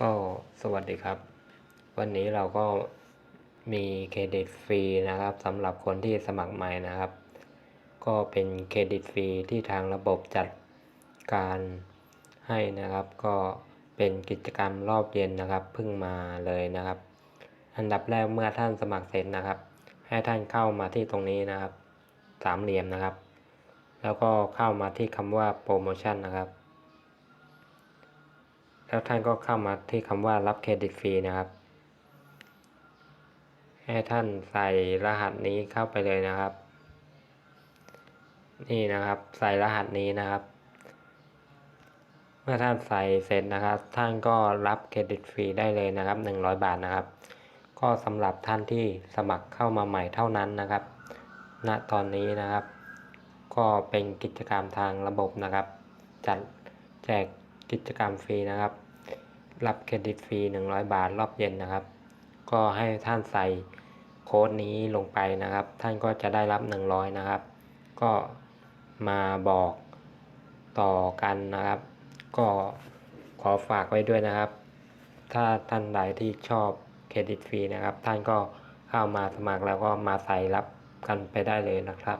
ก็สวัสดีครับ วันนี้เราก็มีเครดิตฟรีนะครับสำหรับคนที่สมัครใหม่นะครับ ก็เป็นเครดิตฟรีที่ทางระบบจัดการให้นะครับ ก็เป็นกิจกรรมรอบเย็นนะครับเพิ่งมาเลยนะครับ อันดับแรกเมื่อท่านสมัครเสร็จนะครับ ให้ท่านเข้ามาที่ตรงนี้นะครับ สามเหลี่ยมนะครับ แล้วก็เข้ามาที่คำว่าโปรโมชั่นนะครับ แล้วท่านก็เข้ามาที่คำว่ารับเครดิตฟรีนะครับ ให้ท่านใส่รหัสนี้เข้าไปเลยนะครับ นี่นะครับใส่รหัสนี้นะครับ เมื่อท่านใส่เสร็จนะครับ ท่านก็รับเครดิตฟรีได้เลยนะครับ 100 บาทนะครับ ก็สำหรับท่านที่สมัครเข้ามาใหม่เท่านั้นนะครับ ณตอนนี้นะครับ ก็เป็นกิจกรรมทางระบบนะครับ จัดแจกกิจกรรมฟรีนะครับ รับเครดิตฟรี 100 บาทรอบเย็นนะครับ ก็ให้ท่านใส่โค้ดนี้ลงไปนะครับ ท่านก็จะได้รับ 100 นะครับ ก็มาบอกต่อกันนะครับ ก็ขอฝากไว้ด้วยนะครับ ถ้าท่านใดที่ชอบเครดิตฟรีนะครับ ท่านก็เข้ามาสมัครแล้วก็มาใส่รับกันไปได้เลยนะครับ